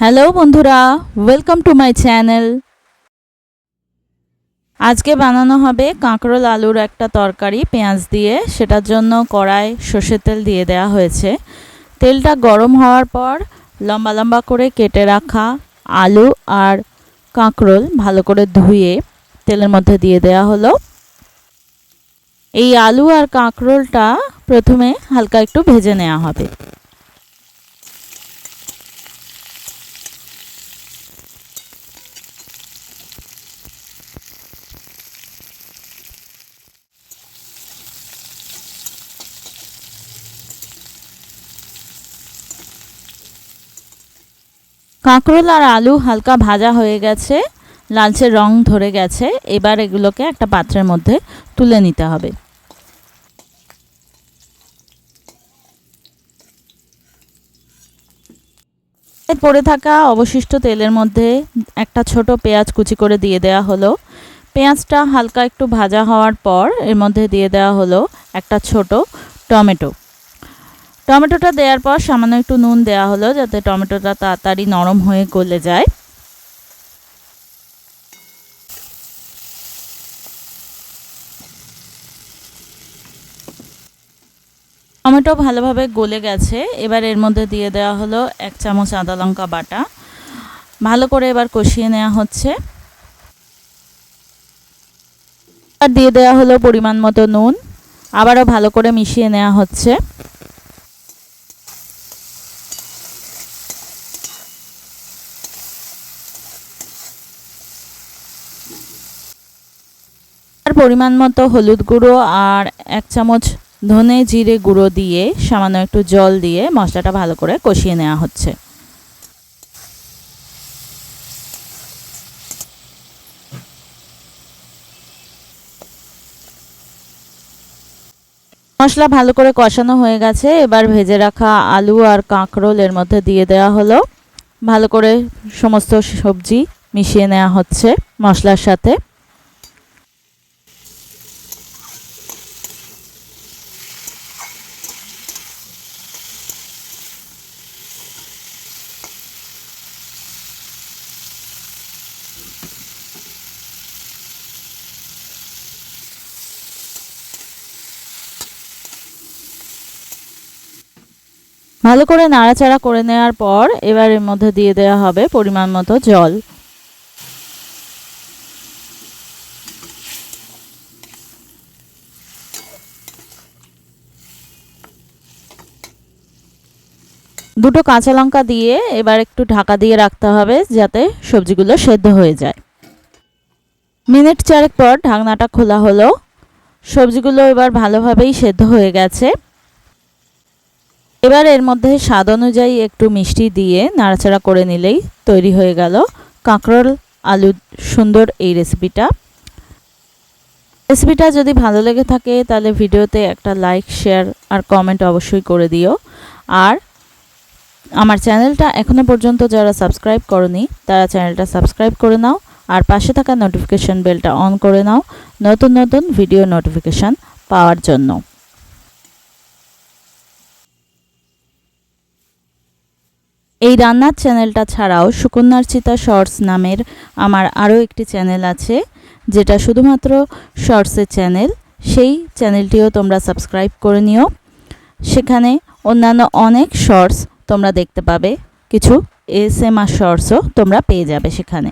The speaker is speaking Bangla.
হ্যালো বন্ধুরা। ওয়েলকাম টু মাই চ্যানেল আজকে বানানো হবে কাঁকরোল আলুর একটা তরকারি, পেঁয়াজ দিয়ে। সেটার জন্য কড়াই সর্ষের তেল দিয়ে দেওয়া হয়েছে। তেলটা গরম হওয়ার পর লম্বা লম্বা করে কেটে রাখা আলু আর কাঁকরোল ভালো করে ধুয়ে তেলের মধ্যে দিয়ে দেওয়া হলো। এই আলু আর কাঁকরোলটা প্রথমে হালকা একটু ভেজে নেওয়া হবে। কাঁকরোল আর আলু হালকা ভাজা হয়ে গেছে, লালচে রং ধরে গেছে, এবার এগুলোকে একটা পাত্রের মধ্যে তুলে নিতে হবে। পড়ে থাকা অবশিষ্ট তেলের মধ্যে একটা ছোট পেঁয়াজ কুচি করে দিয়ে দেওয়া হলো। পেঁয়াজটা হালকা একটু ভাজা হওয়ার পর এর মধ্যে দিয়ে দেওয়া হলো একটা ছোট টমেটো। টমেটোটা দেওয়ার পর সামান্য একটু নুন দেওয়া হলো যাতে টমেটোটা তাড়াতাড়ি নরম হয়ে গলে যায়। টমেটো ভালোভাবে গলে গেছে। এবার এর মধ্যে দিয়ে দেওয়া হলো এক চামচ আদা লঙ্কা বাটা। ভালো করে এবার কষিয়ে নেওয়া হচ্ছে। আর দিয়ে দেওয়া হলো পরিমাণ মতো নুন। আবারও ভালো করে মিশিয়ে নেওয়া হচ্ছে। আর পরিমাণ মতো হলুদ গুঁড়ো আর এক চামচ ধনে জিরে গুঁড়ো দিয়ে সামান্য একটু জল দিয়ে মশলাটা ভালো করে কষিয়ে নেওয়া হচ্ছে। মশলা ভালো করে কষানো হয়ে গেছে। এবার ভেজে রাখা আলু আর কাঁকরোল এর মধ্যে দিয়ে দেওয়া হলো। ভালো করে সমস্ত সবজি মিশিয়ে নেওয়া হচ্ছে মশলার সাথে। ভালো করে নাড়াচাড়া করে নেওয়ার পর এবার এর মধ্যে দিয়ে দেওয়া হবে পরিমাণ মতো জল। দুটো কাঁচা লঙ্কা দিয়ে এবার একটু ঢাকা দিয়ে রাখতে হবে যাতে সবজিগুলো সেদ্ধ হয়ে যায়। মিনিট চারেক পর ঢাকনাটা খোলা হলো। সবজিগুলো এবার ভালোভাবেই সেদ্ধ হয়ে গেছে। এবার এর মধ্যে স্বাদ অনুযায়ী একটু মিষ্টি দিয়ে নাড়াচাড়া করে নিলেই তৈরি হয়ে গেল কাঁকরোল আলু সুন্দর এই রেসিপিটা রেসিপিটা যদি ভালো লেগে থাকে তাহলে ভিডিওতে একটা লাইক শেয়ার আর কমেন্ট অবশ্যই করে দিও। আর আমার চ্যানেলটা এখনও পর্যন্ত যারা সাবস্ক্রাইব করনি, তারা চ্যানেলটা সাবস্ক্রাইব করে নাও আর পাশে থাকা নোটিফিকেশান বেলটা অন করে নাও। নতুন নতুন ভিডিও নোটিফিকেশান পাওয়ার জন্য। এই রান্নার চ্যানেলটা ছাড়াও সুকন্যার চিতা শর্টস নামের আমার আরও একটি চ্যানেল আছে, যেটা শুধুমাত্র শর্টসের চ্যানেল। সেই চ্যানেলটিও তোমরা সাবস্ক্রাইব করে নিও। সেখানে অন্যান্য অনেক শর্টস তোমরা দেখতে পাবে। কিছু এস এম আর শর্টসও তোমরা পেয়ে যাবে সেখানে।